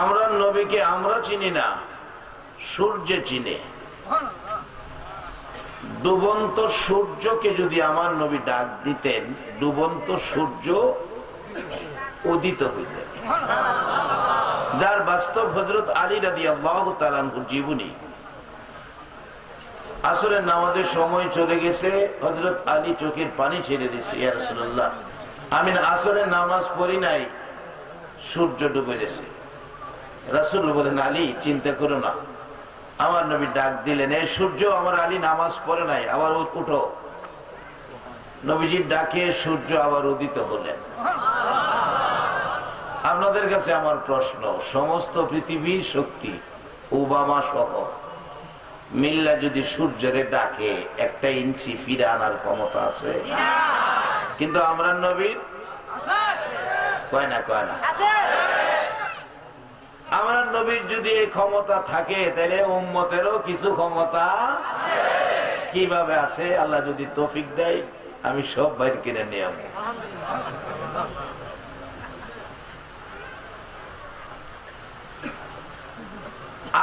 আমরা নবীকে আমরা চিনি না, সূর্য চিনে। ডুবন্ত সূর্যকে যদি আমার নবী ডাক দিতেন, ডুবন্ত সূর্য উদিত হইতেন যার বাস্তব হজরত আলী রাদি আল্লাহ জীবনী। আসলে নামাজের সময় চলে গেছে হজরত আলী চোখের পানি ছেড়ে দিছে ইয়ারসুল্লাহ আমি আসলে নামাজ পড়ি নাই, সূর্য ডুবে গেছে। রাসুল বলেন, আলী, চিন্তা করো না। আমার নবী ডাক দিলেন এই সূর্য, আমার আলী, নামাজ পড়ে নাই, আবার উঠো। নবীজির ডাকে, সূর্য আবার উদিত হলেন। আপনাদের কাছে আমার প্রশ্ন, সমস্ত পৃথিবীর শক্তি ওবামা সহ মিল্লা যদি সূর্যের ডাকে, একটা ইঞ্চি ফিরে আনার ক্ষমতা আছে? কিন্তু আমরা নবীর, কয় না কয় না? আমার নবীর যদি এই ক্ষমতা থাকে, তাহলে উম্মতেরও কিছু ক্ষমতা কীভাবে আছে? আল্লাহ যদি তৌফিক দেয়, আমি সব বাইর কিনে নিয়ে।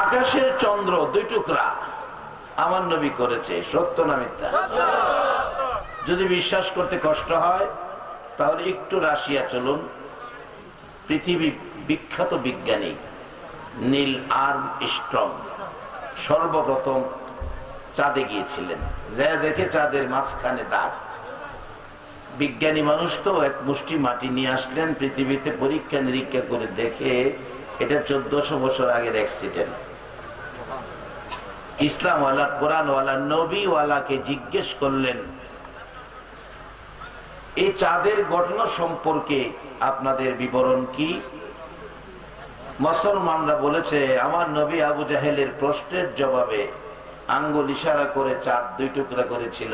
আকাশের চন্দ্র দুই টুকরা আমার নবী করেছে, সত্য না মিথ্যা? যদি বিশ্বাস করতে কষ্ট হয়, তাহলে একটু রাশিয়া চলুন। পৃথিবী বিখ্যাত বিজ্ঞানী। নীল আর্ম স্ট্রং সর্বপ্রথম চাঁদে গিয়েছিলেন। যা দেখে চাঁদের মাঝখানে দাগ। বিজ্ঞানী মানুষ তো এক মুষ্টি মাটি নিয়ে আসলেন, পৃথিবীতে পরীক্ষা নিরীক্ষা করে দেখে এটা চোদ্দশো বছর আগের অ্যাক্সিডেন্ট ইসলামওয়ালা, কোরআনওয়ালা, নবীওয়ালাকে জিজ্ঞেস করলেন, এই চাঁদের ঘটনা সম্পর্কে আপনাদের বিবরণ কি? মুসলমানরা বলেছে, আমার নবী আবু জাহেলের প্রশ্নের জবাবে আঙ্গুল ইশারা করে চাঁদ দুই টুকরা করেছিল।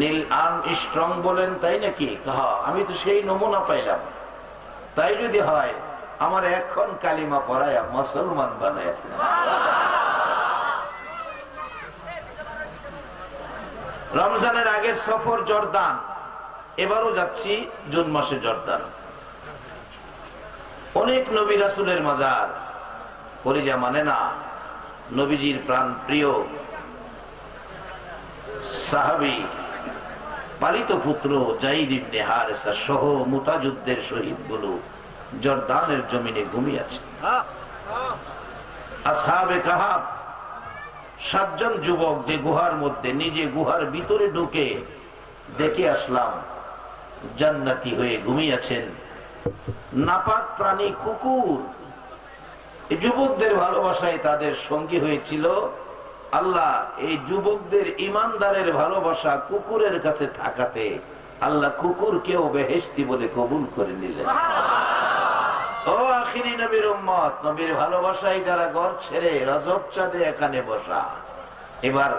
নীল আর্ম স্ট্রং বলেন, তাই নাকি? আমি তো সেই নমুনা পাইলাম। তাই যদি হয়, আমার এখন কালিমা পড়ায় মুসলমান বানায় রমজানের আগের সফর জর্দান, এবারও যাচ্ছি জুন মাসে জর্দান। অনেক নবী রাসুলের মাজার। পরিজা মানে না, নবীজির প্রাণ প্রিয়। সাহাবি, পালিত পুত্র জাইদ ইবনে হারেসা সহ মুতাযুদ্ধের শহীদগুলো জর্দানের জমিনে ঘুমিয়ে আসহাবে কাহাফ সাতজন যুবক যে গুহার মধ্যে নিজে গুহার ভিতরে ঢুকে দেখে আসলাম, জান্নাতি হয়ে ঘুমিয়েছেন নাপাক প্রাণী কুকুর। যুবকদের ভালোবাসায় তাদের সঙ্গী হয়েছিল আল্লাহ। এই যুবকদের ইমানদারের ভালোবাসা কুকুরের কাছে থাকাতে আল্লাহ কুকুরকেও বেহেস্তি বলে কবুল করে নিলেন। ও আখিরি নবীর উম্মত, নবীর ভালোবাসায় যারা ঘর ছেড়ে রজব চাঁদে এখানে বসা, এবার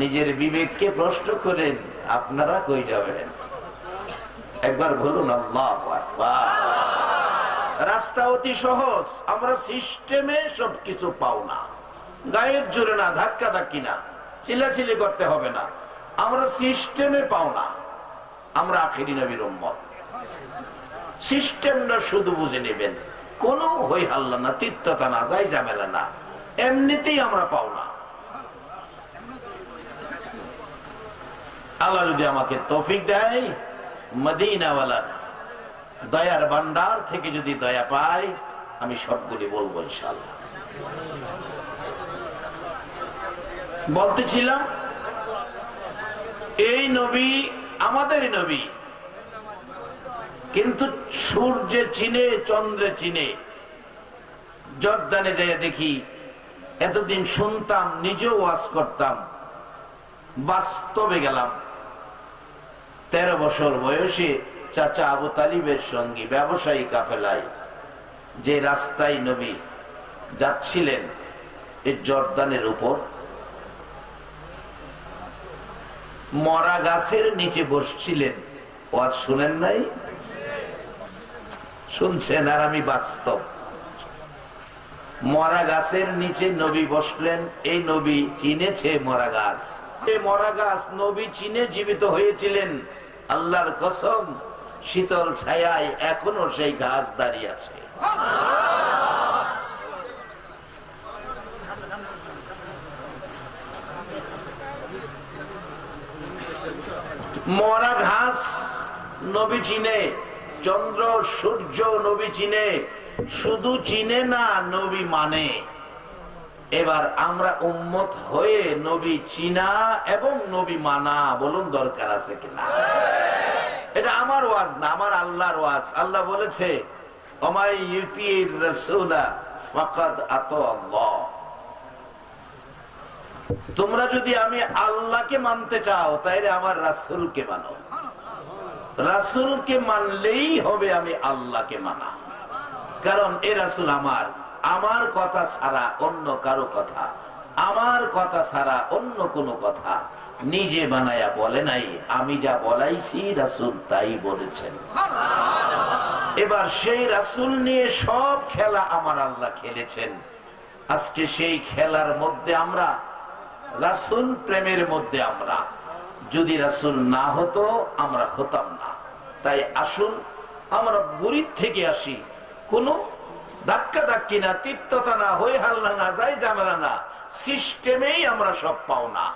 নিজের বিবেককে প্রশ্ন করেন, আপনারা কই যাবেন? একবার বলুন, আল্লাহ রাস্তা অতি সহজ, আমরা সিস্টেমে সবকিছু পাও না। গায়ের জোরে না ধাক্কা ধাক্কি না, চিল্লাচিল্লি করতে হবে না। আমরা সিস্টেমে পাও না। আমরা আখিরি নবীর সিস্টেমটা শুধু বুঝে নেবেন, কোন হই হাল্লা না, তিক্ততা না, যাই ঝামেলা না, এমনিতেই আমরা পাও না। আল্লাহ যদি আমাকে তৌফিক দেয় মদিনাওয়ালার দয়ার ভান্ডার থেকে যদি দয়া পাই আমি সবগুলি বলব ইনশাল্লাহ বলতেছিলাম, এই নবী আমাদের নবী, কিন্তু সূর্যে চিনে, চন্দ্রে চিনে, জর্দানে যাই দেখি, এতদিন শুনতাম, নিজেও ওয়াজ করতাম, বাস্তবে গেলাম। তেরো বছর বয়সে চাচা আবু তালিবের সঙ্গী, ব্যবসায়ী কাফেলায় যে রাস্তায় নবী যাচ্ছিলেন এই জর্দানের উপর, মরা গাছের নিচে বসছিলেন। ওয়াজ শুনেন নাই? শুনছেন আর আমি বাস্তব। মরা গাছের নিচে নবী বসলেন, এই নবী চিনেছে মরা গাছ। এই মরা গাছ নবী চিনে জীবিত হয়েছিলেন। আল্লাহর কসম, শীতল ছায়ায় এখনও সেই ঘাস দাঁড়িয়ে আছে। মরা ঘাস নবী চিনে, চন্দ্র, সূর্য নবী চিনে, শুধু চিনে না নবী মানে। এবার আমরা উম্মত হয়ে নবী চিনা এবং নবী মানা বলুন দরকার আছে কিনা? এটা আমার ওয়াজ না, আমার আল্লাহর ওয়াজ। আল্লাহ বলেছে তোমরা যদি আমি আল্লাহকে মানতে চাও, তাইলে আমার রাসূলকে মানো। রাসূলকে মানলেই হবে আমি আল্লাহকে মানা। কারণ এ রাসূল আমার। আমার কথা ছাড়া অন্য কারও কথা, আমার কথা ছাড়া অন্য কোনো কথা নিজে বানায়া বলে নাই। আমি যা বলাইছি রাসুল তাই বলেছেন। এবার সেই রাসূল নিয়ে সব খেলা আমার আল্লাহ খেলেছেন। আজকে সেই খেলার মধ্যে আমরা, রাসূল প্রেমের মধ্যে আমরা। যদি রাসূল না হতো, আমরা হতাম না। তাই আসুন, আমরা বুড়ির থেকে আসি। কোনো ধাক্কা ধাক্কি না, তিক্ততা না হই হাল্লা না, যাই ঝামেলা না, সিস্টেমেই আমরা সব পাও না।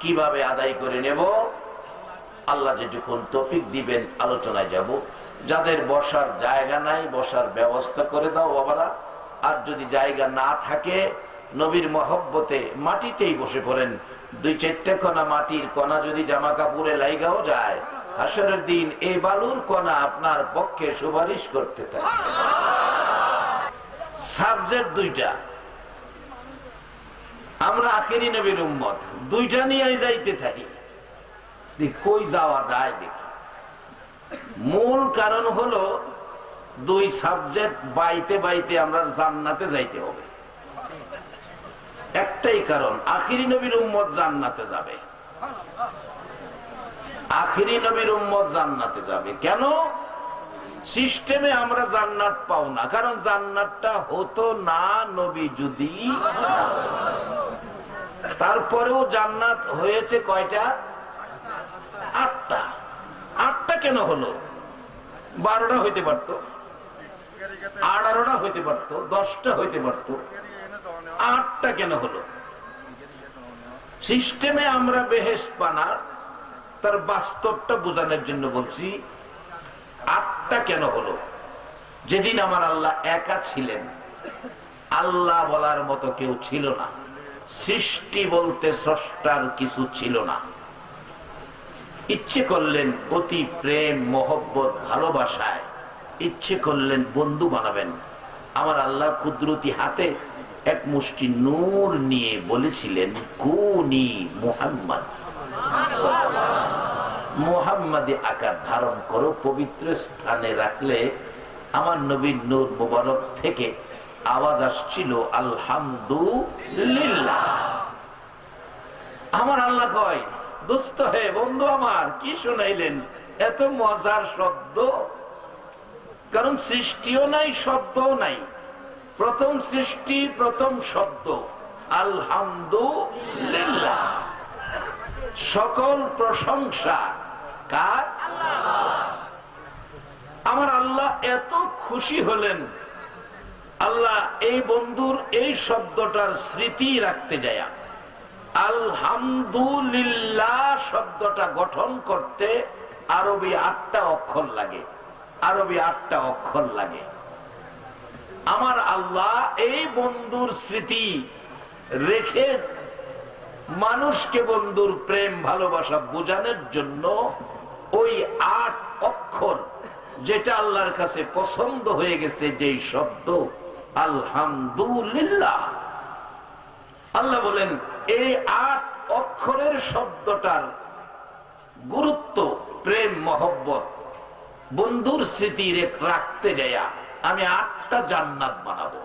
কীভাবে আদায় করে নেব? আল্লাহ যেটুকুন তফিক দিবেন, আলোচনায় যাব। যাদের বসার জায়গা নাই, বসার ব্যবস্থা করে দাও বাবারা। আর যদি জায়গা না থাকে, নবীর মহব্বতে মাটিতেই বসে পড়েন। দুই চারটে কণা মাটির কণা যদি জামা কাপড়ে লাইগাও যায়, হাসরের দিন এই বালুর কণা আপনার পক্ষে সুপারিশ করতে থাকে। সাবজেক্ট দুইটা। আমরা আখেরি নবীর উম্মত, দুইটা নিয়ে যাইতে থাকি। কই যাওয়া যায় দেখি। মূল কারণ হলো দুই সাবজেক্ট বাইতে বাইতে আমরা জান্নাতে যাইতে হবে। একটাই কারণ, আখিরি নবীর উম্মত জান্নাতে যাবে। আখিরি নবীর উম্মত জান্নাতে যাবে। কেন? সিস্টেমে আমরা জান্নাত পাও না। কারণ জান্নাতটা হতো না নবী যদি। তারপরেও জান্নাত হয়েছে কয়টা? আটটা। আটটা কেন হলো? বারোটা হইতে পারত। আঠারোটা হইতে পারত। দশটা হইতে পারত। আটটা কেন হলো? সিস্টেমে আমরা বেহেস পানা তার বাস্তবটা বোঝানোর জন্য বলছি আটটা কেন হলো? যেদিন আমার আল্লাহ একা ছিলেন, আল্লাহ বলার মতো কেউ ছিল না। সৃষ্টি বলতে স্রষ্টার কিছু ছিল না। ইচ্ছে করলেন অতি প্রেম, মহব্বত, ভালোবাসায়। ইচ্ছে করলেন বন্ধু বানাবেন। আমার আল্লাহ কুদরতি হাতে এক মুষ্টি নূর নিয়ে বলেছিলেন, কুনি মুহাম্মদ। মোহাম্মদী আকার ধারণ করো, পবিত্র স্থানে রাখলে আমার নবীন নূর মুবারক থেকে আওয়াজ আসছিল, আলহামদুলিল্লাহ। আমার আল্লাহ কয় দুস্থ হে বন্ধু আমার, কি শোনাইলেন? এত মজার শব্দ। কারণ সৃষ্টিও নাই, শব্দও নাই। প্রথম সৃষ্টি, প্রথম শব্দ। আলহামদুলিল্লাহ। সকল প্রশংসা কার? আমার আল্লাহ এত খুশি হলেন। আল্লাহ এই বন্ধুর এই শব্দটার স্মৃতি রাখতে যায়। আলহামদুলিল্লাহ শব্দটা গঠন করতে আরবি আটটা অক্ষর লাগে। আরবি আটটা অক্ষর লাগে। আমার আল্লাহ এই বন্ধুর স্মৃতি রেখে মানুষকে বন্ধুর প্রেম ভালোবাসা বোঝানোর জন্য ওই আট অক্ষর যেটা আল্লাহর কাছে পছন্দ হয়ে গেছে, যেই শব্দ, আলহামদুলিল্লাহ। আল্লাহ বলেন, এই আট অক্ষরের শব্দটার গুরুত্ব, প্রেম, মহব্বত, বন্ধুর স্মৃতি রাখতে যাইয়া আমি আটটা জান্নাত বানাবো।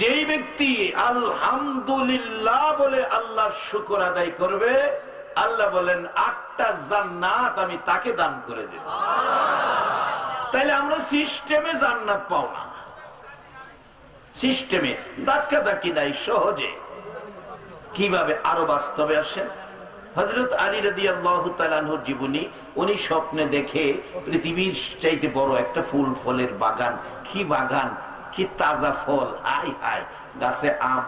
যেই ব্যক্তি আলহামদুলিল্লাহ বলে আল্লাহ শুকর আদায় করবে আল্লাহ বলেন, আটটা জান্নাত আমি তাকে দান করে দেব। তাইলে আমরা সিস্টেমে জান্নাত পাও না। সিস্টেমে ধাক্কা ধাক্কি নাই, সহজে। কীভাবে? আরও বাস্তবে আসেন। হজরত আলী রাদি আল্লাহ জীবনী, উনি স্বপ্নে দেখে পৃথিবীর চাইতে বড় একটা ফুল ফলের বাগান। কি বাগান? কি তাজা ফল? আই হাই গাছে আম,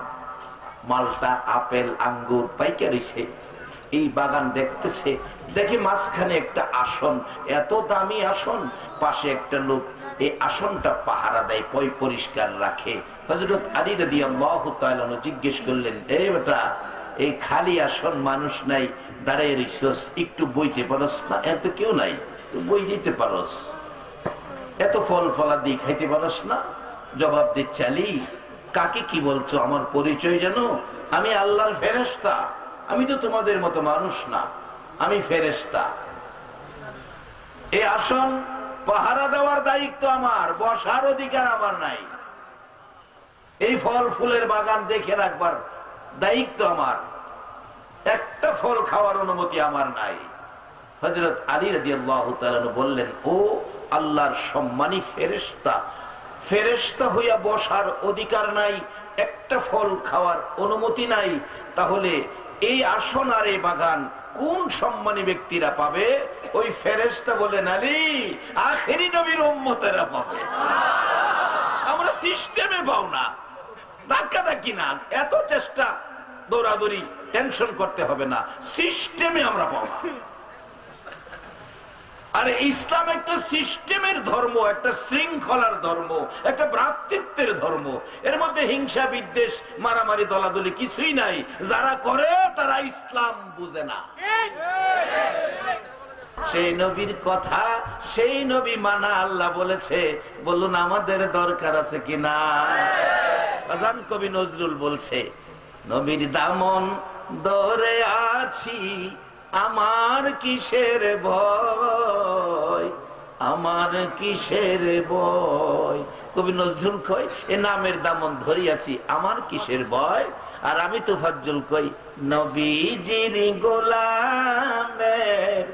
মালটা, আপেল, আঙ্গুর, পাইকারি পাইকারিছে এই বাগান দেখতেছে, দেখে মাঝখানে একটা আসন, এত দামি আসন, পাশে একটা লোক এই আসনটা পাহারা দেয়, পয় পরিষ্কার রাখে। হজরত আলী রাদি আল্লাহ জিজ্ঞেস করলেন এই বেটা, এই খালি আসন মানুষ নাই, দাঁড়িয়ে রিসোর্স একটু বইতে পারস না? এত কেউ নাই, তুই বই দিতে পারস। এত ফল ফলা দিয়ে খাইতে পারস না? জবাব দিচ্ছে আলী, কাকে কি বলছো? আমার পরিচয় জানো? আমি আল্লাহর ফেরেস্তা আমি তো তোমাদের মতো মানুষ না, আমি ফেরেস্তা এই আসন, পাহারা দেওয়ার দায়িত্ব আমার, বসার অধিকার আমার নাই। এই ফল ফুলের বাগান দেখে রাখবার দায়িত্ব আমার। একটা ফল খাওয়ার অনুমতি আমার নাই। হজরত আলী রাজি আল্লাহ বললেন, ও আল্লাহর সম্মানী ফেরেস্তা ফেরেস্তা হইয়া বসার অধিকার নাই, একটা ফল খাওয়ার অনুমতি নাই, তাহলে এই আসন আর এই বাগান কোন সম্মানী ব্যক্তিরা পাবে? ওই ফেরেস্তা বলে, নালি, আখেরি নবীর উম্মতেরা পাবে। আমরা সিস্টেমে পাও না। ধাক্কা ধাক্কি না। এত চেষ্টা, দৌড়াদৌড়ি, টেনশন করতে হবে না। সিস্টেমে আমরা পাও না। আর ইসলাম একটা সিস্টেমের ধর্ম, একটা শৃঙ্খলার ধর্ম, একটা ভ্রাতৃত্বের ধর্ম। এর মধ্যে হিংসা, বিদ্বেষ, মারামারি, দলাদলি কিছুই নাই। যারা করে, তারা ইসলাম বুঝে না। সেই নবীর কথা, সেই নবী মানা আল্লাহ বলেছে। বলুন, আমাদের দরকার আছে কিনা আজান কবি নজরুল বলছে, নবীর দামন দরে আছি আমার কিসের ভয়? আমার কিসের ভয়? কবি নজরুল কই এ নামের দামন ধরিয়াছি, আমার কিসের ভয়? আর আমি তোফাজ্জুল কই, নবীজির গোলামের,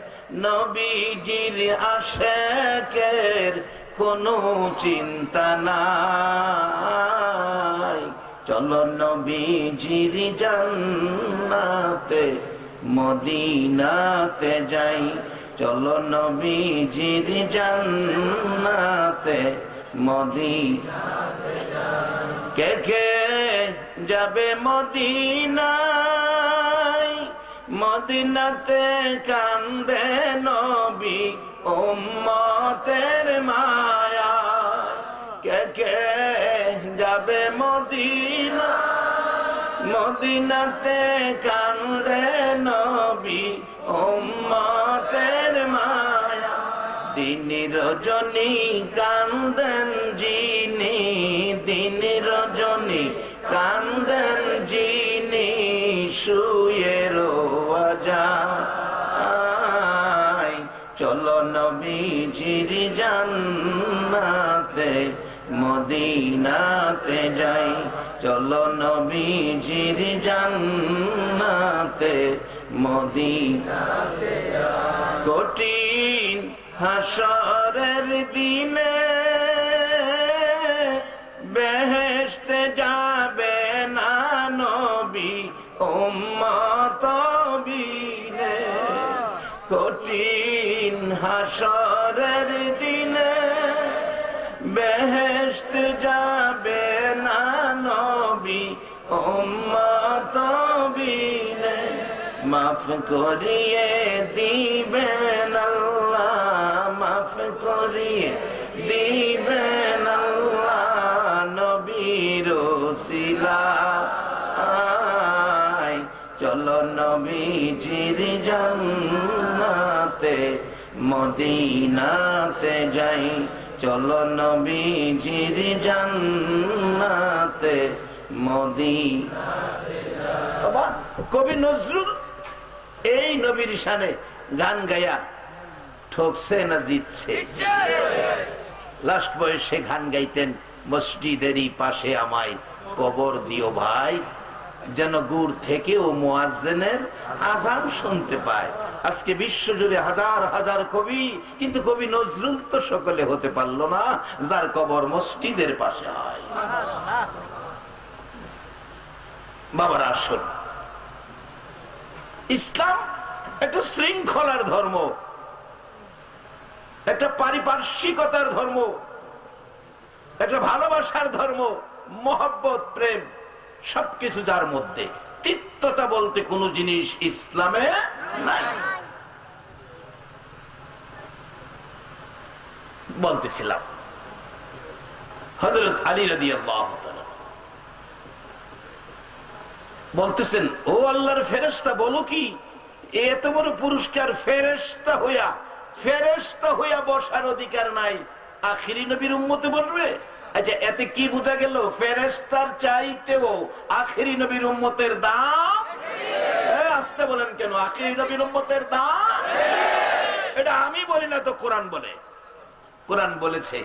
নবীজির আশেকের কোনো চিন্তা নাই। চলো নবীজির জান্নাতে মদিনাতে যাই। চলো নবীজির জান্নাতে মদিনা কে কে যাবে মদিনায়? মদিনাতে কান্দে নবী উম্মতের মায়া। কে কে যাবে মদিনা মদিনাতে কান্দে নবী, উম্মতের মায়া। দিন রজনী কান্দন জিনি দিন রজনী কান্দন জিনি, শুয়ে রোজা চলো নবীজির জান্নাতে মদিনাতে যাই চলো নবীজির জান্নাতে, মদিনাতে। কঠিন হাসরের দিনে বেহেশতে যাবে না নবী, উম্মত বিনে কঠিন হাসরের মাফ করিয়ে দিবেন আল্লাহ, মাফ করিয়ে দিবেন আল্লাহ নবীর শিলা চলো নবীজির জান্নাতে, মদিনাতে যাই। চলো নবীজির জান্নাতে, মদিনাতে কবি নজরুল এই নবীর শানে গান গায়া ঠকছে না জিতছে। লাস্ট বয়সে গান গাইতেন মসজিদেরই পাশে আমায় কবর দিও ভাই, যেন গুড় থেকেও মোয়াজেনের আজান শুনতে পায়। আজকে বিশ্ব জুড়ে হাজার হাজার কবি, কিন্তু কবি নজরুল তো সকলে হতে পারল না, যার কবর মসজিদের পাশে হয়। বাবার আসল ইসলাম একটা শৃঙ্খলার ধর্ম, একটা পারিপার্শ্বিকতার ধর্ম, একটা ভালোবাসার ধর্ম, মহব্বত, প্রেম, সবকিছু যার মধ্যে। কর্তৃত্বতা বলতে কোনো জিনিস ইসলামে নাই। বলতেছিলাম। হজরত আলী রাদি বলতেছেন, ও আল্লাহর ফেরেস্তা বলো কি? এত বড় পুরস্কার ফেরেস্তা হইয়া ফেরেস্তা হইয়া বসার অধিকার নাই। আখিরি নবীর উম্মতে বসবে? আচ্ছা এতে কি বোঝা গেল? ফেরেস্তার চাইতেও আখিরি নবীর উম্মতের দাম? আসতে বলেন কেন? আখিরি নবীর উম্মতের দাম? এটা আমি বলি না তো কোরআন বলে। কোরআন বলেছে,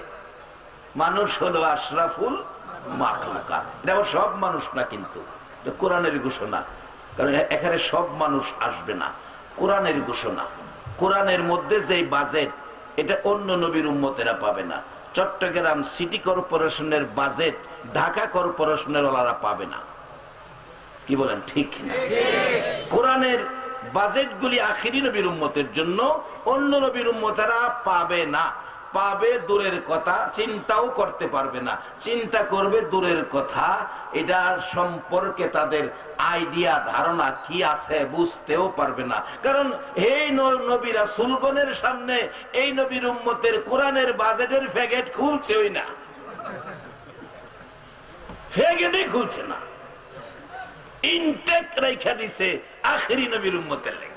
মানুষ হলো আশরাফুল মাখলুকা এটা সব মানুষ না কিন্তু। কোরআনের ঘোষণা। কারণ এখানে সব মানুষ আসবে না। কোরআনের ঘোষণা। কোরআনের মধ্যে যে বাজেট এটা অন্য নবীর উম্মতেরা পাবে না। চট্টগ্রাম সিটি কর্পোরেশনের বাজেট ঢাকা কর্পোরেশনের ওলারা পাবে না। কি বলেন ঠিক না কোরআনের বাজেটগুলি আখিরি নবীর উম্মতের জন্য অন্য নবীর উম্মতেরা পাবে না। পাবে দূরের কথা, চিন্তাও করতে পারবে না। চিন্তা করবে দূরের কথা, এটার সম্পর্কে তাদের আইডিয়া, ধারণা কি আছে বুঝতেও পারবে না। কারণ এই নবীরা সুলগনের সামনে এই নবীর উম্মতের কোরআনের বাজেটের খুলছে ওই না। ফ্যাকেটই খুলছে না। ইনটেক রেখা দিছে আখেরি নবীর উম্মতের লেখা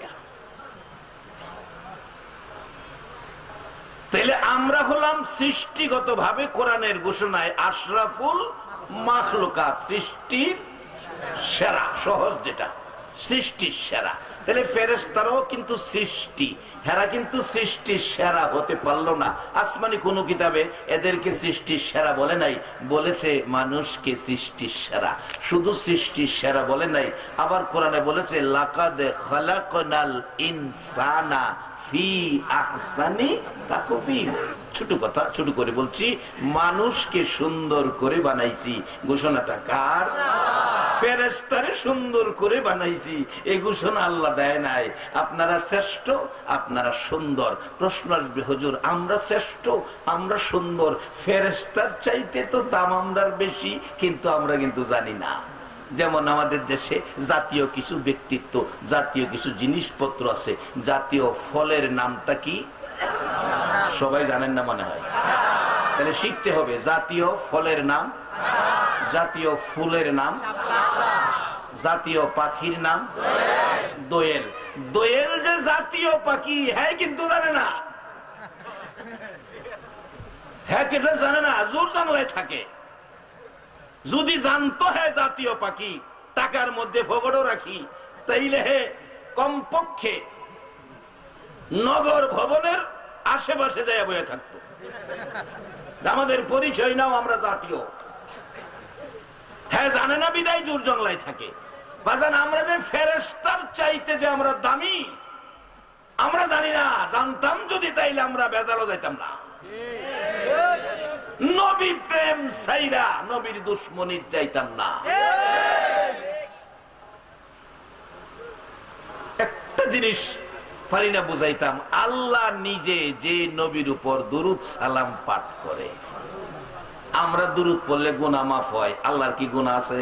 তাহলে আমরা হলাম সৃষ্টিগত ভাবে কোরআনের ঘোষণায় আশরাফুল মাখলুকা সৃষ্টির সেরা, সহজ যেটা, সৃষ্টির সেরা। তাহলে ফেরেস্তারাও কিন্তু সৃষ্টি, হেরা কিন্তু সৃষ্টির সেরা হতে পারল না। আসমানি কোন কিতাবে এদেরকে সৃষ্টির সেরা বলে নাই, বলেছে মানুষকে সৃষ্টির সেরা। শুধু সৃষ্টির সেরা বলে নাই, আবার কোরআনে বলেছে, লাকাদে খালাকনাল ইনসানা ছোট কথা, ছোট করে বলছি, মানুষকে সুন্দর করে বানাইছি। ঘোষণাটা কার? ফেরেস্তারে সুন্দর করে বানাইছি। এই ঘোষণা আল্লাহ দেয় নাই। আপনারা শ্রেষ্ঠ, আপনারা সুন্দর। প্রশ্ন আসবে, হুজুর, আমরা শ্রেষ্ঠ, আমরা সুন্দর। ফেরেস্তার চাইতে তো দাম আমরার বেশি, কিন্তু আমরা কিন্তু জানি না। যেমন আমাদের দেশে জাতীয় কিছু ব্যক্তিত্ব, জাতীয় কিছু জিনিসপত্র আছে, জাতীয় ফলের নামটা কি? সবাই জানেন না মনে হয়। তাহলে শিখতে হবে, জাতীয় ফলের নাম, জাতীয় ফুলের নাম, জাতীয় পাখির নাম, দোয়েল। দোয়েল যে জাতীয় পাখি হ্যাঁ কিন্তু জানে না। হ্যাঁ কিন্তু জানে না, জোর জানলায় থাকে। যদি জানতো হ্যাঁ জাতীয় পাখি, টাকার মধ্যে ফগড়ও রাখি, তাইলে হে কমপক্ষে নগর ভবনের আশেপাশে যায় বয়ে থাকতো। আমাদের পরিচয় নাও আমরা জাতীয়। হ্যাঁ জানে না বিদায় জোর জংলায় থাকে। আমরা যে ফেরেস্তার চাইতে যে আমরা দামি, আমরা জানি না, জানতাম যদি তাইলে আমরা বেজালও যাইতাম না। নবী প্রেম সাইরা নবীর দুশ্মনির চাইতাম না। একটা জিনিস পারি না বুঝাইতাম, আল্লাহ নিজে যে নবীর উপর দুরুদ সালাম পাঠ করে, আমরা দুরুদ পড়লে গুনা মাফ হয়। আল্লাহর কি গুণা আছে?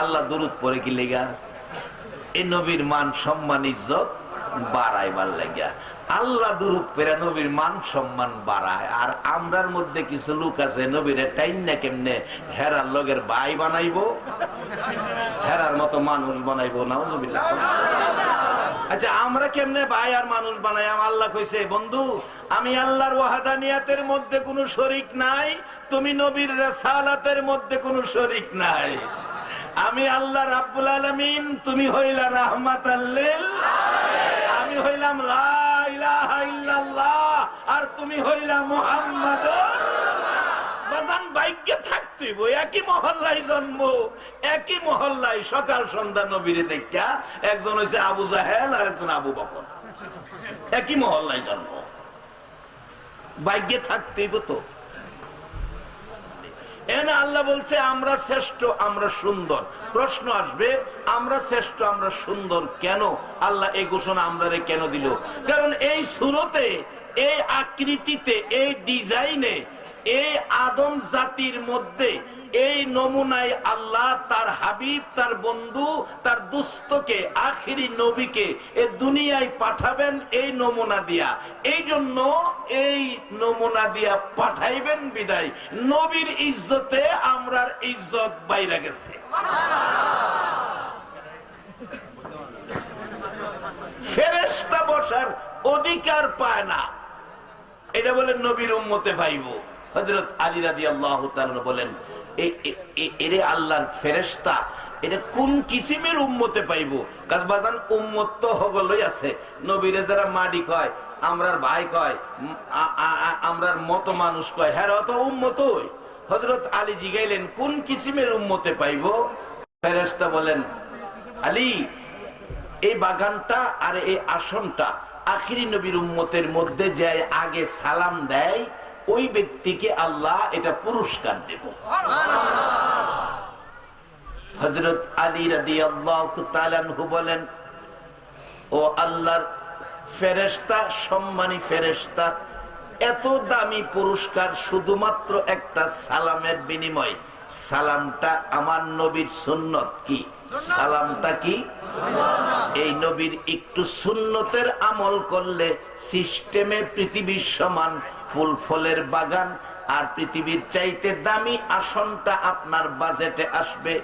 আল্লাহ দুরুদ পড়ে কি লেগা? এই নবীর মান, সম্মান, ইজ্জত বাড়াইবার লেগা। আল্লাহ দুরুদ পেরা নবীর মান সম্মান বাড়ায়। আর আমরার মধ্যে কিছু লোক আছে, নবীর টাইম না কেমনে হেরার লগের ভাই বানাইবো? হেরার মতো মানুষ বানাইবো, নাউজুবিল্লাহ। আচ্ছা আমরা কেমনে ভাই আর মানুষ বানাই আমার আল্লাহ কইছে, বন্ধু, আমি আল্লাহর ওয়াহাদানিয়াতের মধ্যে কোনো শরিক নাই, তুমি নবীর রেসালাতের মধ্যে কোনো শরিক নাই। আমি আল্লাহ রাব্বুল আলামিন, তুমি হইলা রাহমাত আমি হইলাম লা আর তুমি হইলা মুহাম্মাদ এনে আল্লাহ বলছে, আমরা শ্রেষ্ঠ, আমরা সুন্দর। প্রশ্ন আসবে, আমরা শ্রেষ্ঠ, আমরা সুন্দর কেন? আল্লাহ এই ঘোষণা আমরা কেন দিল? কারণ এই সুরতে এই আকৃতিতে এই ডিজাইনে এই আদম জাতির মধ্যে এই নমুনায় আল্লাহ তার হাবিব, তার বন্ধু, তার দুস্থকে আখিরি নবীকে এ দুনিয়ায় পাঠাবেন এই নমুনা দিয়া। এই জন্য এই নমুনা দিয়া পাঠাইবেন বিদায়। নবীর ইজ্জতে আমরার ইজ্জত বাইরে গেছে। ফেরেস্তা বসার অধিকার পায় না। এটা বলেন নবীর উম্মতে পাইব হজরত আলী রাজি আল্লাহ বলেন এরে আল্লাহর ফেরেস্তা এটা কোন কিসিমের উম্মতে পাইব? কাজ বাজান, উম্মত তো হগলই আছে। নবীরে যারা মাডি কয় আমরার ভাই কয় আমরার মতো মানুষ কয় হ্যাঁ অত উম্মতই হজরত আলী জিগাইলেন, কোন কিসিমের উম্মতে পাইব? ফেরেস্তা বলেন, আলী, এই বাগানটা আর এই আসনটা আখিরি নবীর উম্মতের মধ্যে যে আগে সালাম দেয়, ওই ব্যক্তিকে আল্লাহ এটা পুরস্কার দেব। হজরত আলী রাদি আল্লাহ বলেন, ও আল্লাহর ফেরেস্তা সম্মানী ফেরেস্তা এত দামি পুরস্কার শুধুমাত্র একটা সালামের বিনিময়। সালামটা আমার নবীর সুন্নত কি? সালামটা কি? এই নবীর একটু সুন্নতের আমল করলে সিস্টেমে পৃথিবীর সমান, ফুল ফলের বাগান, আর পৃথিবীর চাইতে দামি আসনটা আপনার বাজেটে আসবে।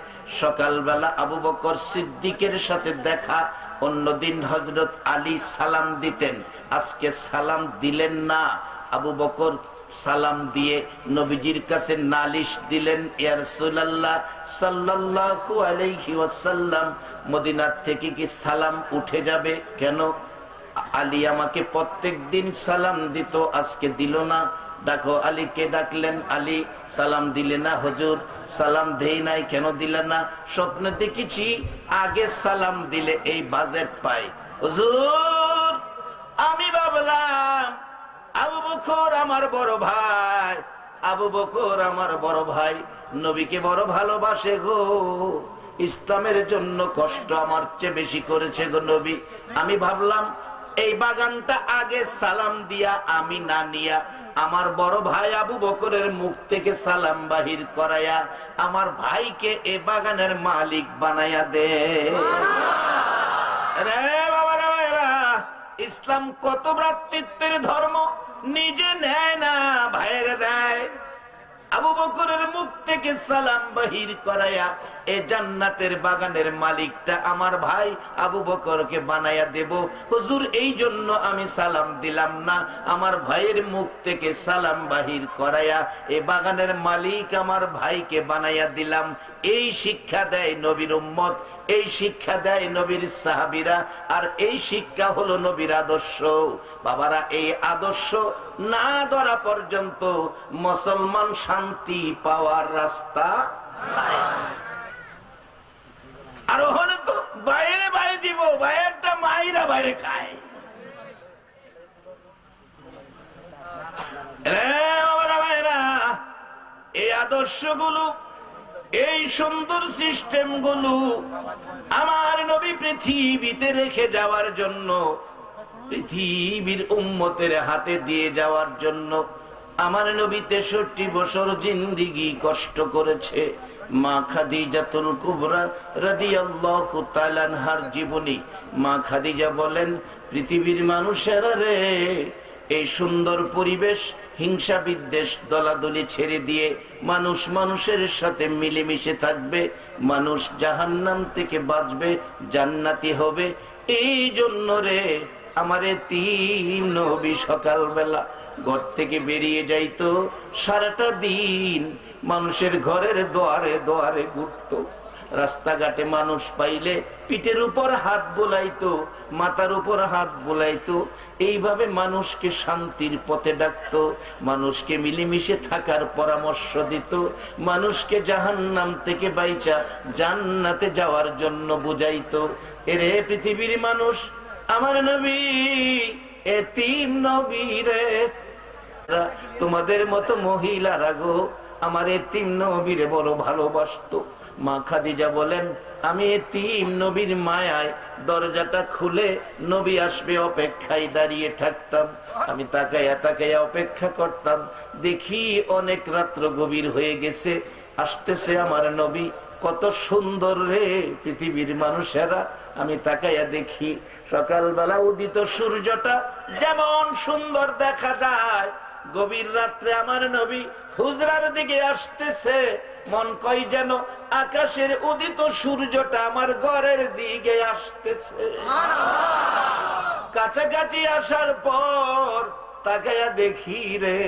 সকালবেলা আবু বকর সিদ্দিকের সাথে দেখা, অন্যদিন হজরত আলী সালাম দিতেন। আজকে সালাম দিলেন না। আবু বকর সালাম দিয়ে নবীজির কাছে নালিশ দিলেন ইয়ার সুলাল্লাহ সাল্লাল্লাহু আলাইহি ওয়াসাল্লাম, মদিনার থেকে কি সালাম উঠে যাবে? কেন? আলী আমাকে প্রত্যেক দিন সালাম দিত, আজকে দিল না। দেখো আলীকে ডাকলেন? আলী, সালাম দিলে না হজুর, সালাম দেই নাই, কেন দিলে না? স্বপ্নে দেখেছি, আগে সালাম দিলে এই বাজেট পাই। হজুর, আমি ভাবলাম আবু বকর আমার বড় ভাই। আবু বকর আমার বড় ভাই, নবীকে বড় ভালোবাসে গো। ইসলামের জন্য কষ্ট আমার চেয়ে বেশি করেছে গো নবী। আমি ভাবলাম, এই বাগানটা আগে সালাম দিয়া, আমি না নিয়া, আমার বড় ভাই আবু বকরের মুখ থেকে সালাম বাহির করায়া, আমার ভাইকে এ বাগানের মালিক বানায়া দে। রে বাবা রে ইসলাম কত ভ্রাতৃত্বের ধর্ম? নিজে নেয় না, ভাইয়ের দেয়। আবু বকরের মুখ থেকে সালাম বাহির করায়া এ জান্নাতের বাগানের মালিকটা আমার ভাই, আবু বকরকে বানায়া দেব। হুজুর, এই জন্য আমি সালাম দিলাম না। আমার ভাইয়ের মুখ থেকে সালাম বাহির করায়া এ বাগানের মালিক আমার ভাইকে বানাইয়া দিলাম। এই শিক্ষা দেয় নবীর উম্মত। এই শিক্ষা দেয় নবীর সাহাবিরা, আর এই শিক্ষা হলো নবীর আদর্শ। বাবারা, এই আদর্শ না ধরা পর্যন্ত মুসলমান শান্তি পাওয়ার রাস্তা আর ওখানে তো বাইরে বাইরে দিব, বাইরটা মাইরা বাইরে খায়। এই আদর্শগুলো এই সুন্দর সিস্টেমগুলো আমার নবী পৃথিবীতে রেখে যাওয়ার জন্য, পৃথিবীর উম্মতের হাতে দিয়ে যাওয়ার জন্য আমার নবী তেষট্টি বছর জিন্দিগি কষ্ট করেছে। মা জীবনী, মা খাদিজা বলেন, পৃথিবীর মানুষেরা রে, এই সুন্দর পরিবেশ হিংসা বিদ্বেষ দলাদলি ছেড়ে দিয়ে মানুষ মানুষের সাথে মিলেমিশে থাকবে, মানুষ জাহান্নাম থেকে বাঁচবে, জান্নাতি হবে। এই জন্য রে আমারে তিন নবী সকালবেলা ঘর থেকে বেরিয়ে যাইতো, সারাটা দিন মানুষের ঘরের দোয়ারে দোয়ারে ঘুরতো। রাস্তাঘাটে মানুষ পাইলে পিঠের উপর হাত বোলাইতো, মাথার উপর হাত বোলাইতো। এইভাবে মানুষকে শান্তির পথে ডাকত, মানুষকে মিলেমিশে থাকার পরামর্শ দিত, মানুষকে জাহান্নাম থেকে বাইচা জান্নাতে যাওয়ার জন্য বুঝাইতো। এরে পৃথিবীর মানুষ, আমার নবী, এতিম নবী রে। তোমাদের মতো মহিলারা গো, আমার এতিম নবীরে বড় ভালোবাসতো। মা খাদিজা বলেন, আমি এতিম নবীর মায়ায় দরজাটা খুলে নবী আসবে অপেক্ষায় দাঁড়িয়ে থাকতাম। আমি তাকাইয়া তাকাইয়া অপেক্ষা করতাম। দেখি অনেক রাত্র গভীর হয়ে গেছে। আসতেছে আমার নবী, কত সুন্দর রে পৃথিবীর মানুষেরা। আমি তাকাইয়া দেখি, সকালবেলা উদিত সূর্যটা যেমন সুন্দর দেখা যায় গভীর রাত্রে আমার নবী হুজরার দিকে আসতেছে। মন কই যেন আকাশের উদিত সূর্যটা আমার ঘরের দিকে আসতেছে। কাছাকাছি আসার পর তাকাইয়া দেখি রে,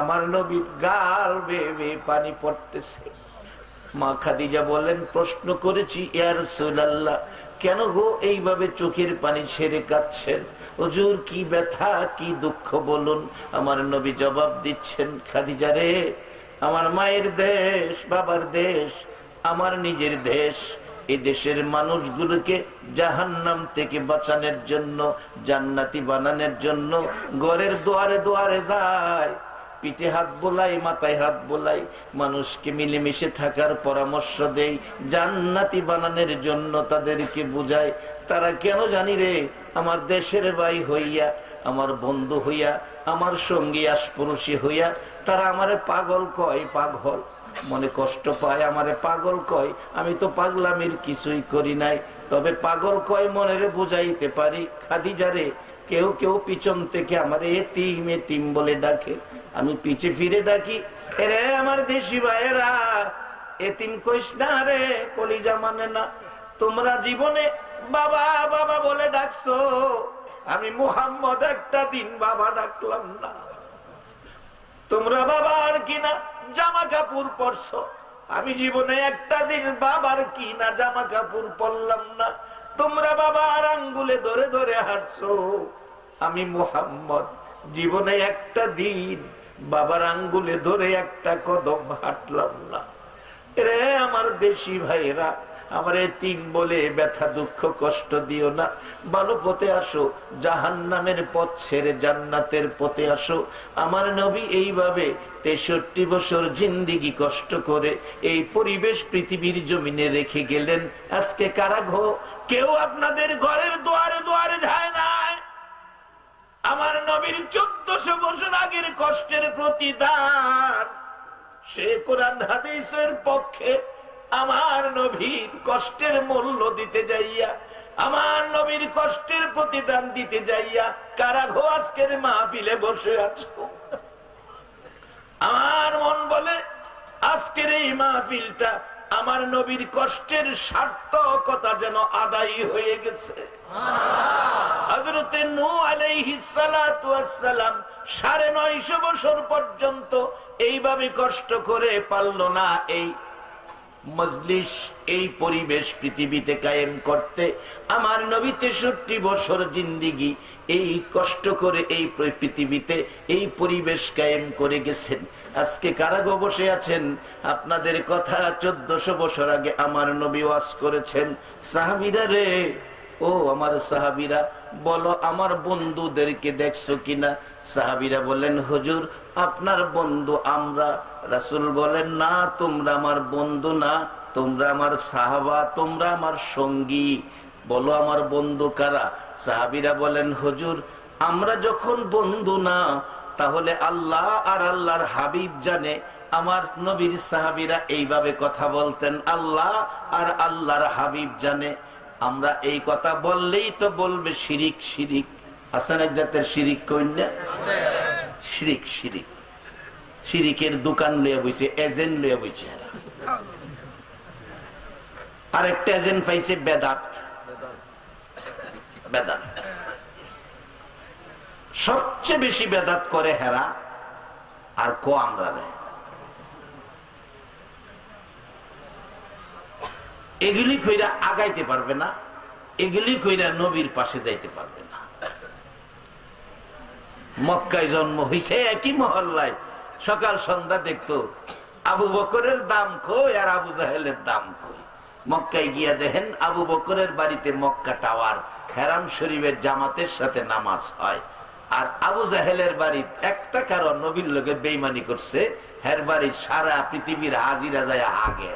আমার নবীর গাল বেয়ে পানি পড়তেছে। মা খাদিজা বলেন প্রশ্ন করেছি ইয়ার সুলাল্লাহ কেন গো এইভাবে চোখের পানি ছেড়ে কাচ্ছেন হুজুর, কি ব্যথা, কি দুঃখ বলুন। আমার নবী জবাব দিচ্ছেন, খাদিজা রে, আমার মায়ের দেশ, বাবার দেশ, আমার নিজের দেশ। এই দেশের মানুষগুলোকে জাহান্নাম থেকে বাঁচানোর জন্য, জান্নাতি বানানোর জন্য, ঘরের দুয়ারে দুয়ারে যায়। পিঠে হাত বোলাই, মাথায় হাত বোলাই, মানুষকে মিলেমিশে থাকার পরামর্শ দেই, জান্নাতি বানানোর জন্য তাদেরকে বুঝাই, তারা কেন জানি রে, আমার দেশের ভাই হইয়া, আমার বন্ধু হইয়া, আমার সঙ্গী, আশপড়শী হইয়া, তারা আমারে পাগল কয়, পাগল। মনে কষ্ট পায়, আমারে পাগল কয়, আমি তো পাগলামির কিছুই করি নাই, তবে পাগল কয় মনের বুঝাইতে পারি। খাদিজারে কেউ কেউ পিছন থেকে আমারে আমার এতিম এতিম বলে ডাকে। আমি পিছে ফিরে ডাকি, এরে আমার দেশি ভাইয়েরা, এতিম কইস না রে, কলিজা মানে না। তোমরা জীবনে বাবা বাবা বলে ডাকছো। আমি মুহাম্মদ একটা দিন বাবা ডাকলাম না। তোমরা বাবার কিনা জামা কাপড় পরছো। আমি জীবনে একটা দিন বাবার কিনা জামা কাপড় পরলাম না। তোমরা বাবা আর আঙ্গুলে ধরে ধরে হাঁটছো। আমি মুহাম্মদ, জীবনে একটা দিন বাবার আঙ্গুলে ধরে একটা কদম হাঁটলাম না। রে আমার দেশি ভাইরা আমার তিন বলে ব্যথা, দুঃখ, কষ্ট দিও না। ভালো পথে আসো জাহান নামের পথ ছেড়ে জান্নাতের পথে আসো। আমার নবী এইভাবে তেষট্টি বছর জিন্দিগি কষ্ট করে এই পরিবেশ পৃথিবীর জমিনে রেখে গেলেন। আজকে কারাঘ, কেউ আপনাদের ঘরের দুয়ারে দুয়ারে যায় নাই আমার নবীর চোদ্দশো বছর আগের কষ্টের প্রতিদান। সে কোরআন হাদিসের পক্ষে আমার নবীর কষ্টের মূল্য দিতে যাইয়া, আমার নবীর কষ্টের প্রতিদান দিতে যাইয়া কারাঘো আজকের মাহফিলে বসে আছো। আমার মন বলে, আজকের এই মাহফিলটা আমার নবীর কষ্টের সার্থকতা যেন আদায় হয়ে গেছে। সাড়ে নয়শো বছর পর্যন্ত এইভাবে কষ্ট করে পারল না এই মজলিস, এই পরিবেশ পৃথিবীতে কায়েম করতে। আমার নবী তেষট্টি বছর জিন্দিগি এই কষ্ট করে এই পৃথিবীতে এই পরিবেশ কায়েম করে গেছেন। আজকে কারাগ বসে আছেন? আপনাদের কথা চোদ্দশো বছর আগে আমার নবী ওয়াজ করেছেন। সাহাবিরা রে, ও আমার সাহাবিরা, বলো আমার বন্ধুদেরকে দেখছ কিনা? সাহাবিরা বলেন হুজুর, আপনার বন্ধু আমরা। রাসুল বলেন না, তোমরা আমার বন্ধু না, তোমরা আমার সাহাবা, তোমরা আমার সঙ্গী। বলো, আমার বন্ধু কারা? সাহাবিরা বলেন হুজুর, আমরা যখন বন্ধু না তাহলে আল্লাহ আর আল্লাহর হাবিব জানে, আমার নবীর সাহাবিরা এইভাবে কথা বলতেন, আল্লাহ আর আল্লাহর হাবিব জানে। আমরা এই কথা বললেই তো বলবে শিরিক শিরিক। হাসান শিরিক কন্যা শিরিক শিরিক। শিরিকের দোকান লইয়া বইছে, এজেন্ট লইয়া বইছে আরেকটা এজেন্ট পাইছে বেদাত। বেদাত। সবচেয়ে বেশি বেদাত করে হেরা আর কো আমরা এগুলি কইরা আগাইতে পারবে না, এগুলি কইরা নবীর পাশে যাইতে পারবে না। মক্কায় জন্ম হইছে একই মহল্লায়, সকাল সন্ধ্যা দেখতো আবু বকরের দাম কই আর আবু জাহেলের দাম কই। মক্কায় গিয়া দেখেন আবু বকরের বাড়িতে মক্কা টাওয়ার, হেরাম শরীফের জামাতের সাথে নামাজ হয়। আর আবু জাহেলের বাড়ি একটা কারণ নবীর লোকে বেইমানি করছে, হের বাড়ি সারা পৃথিবীর হাজিরা যায় আগে।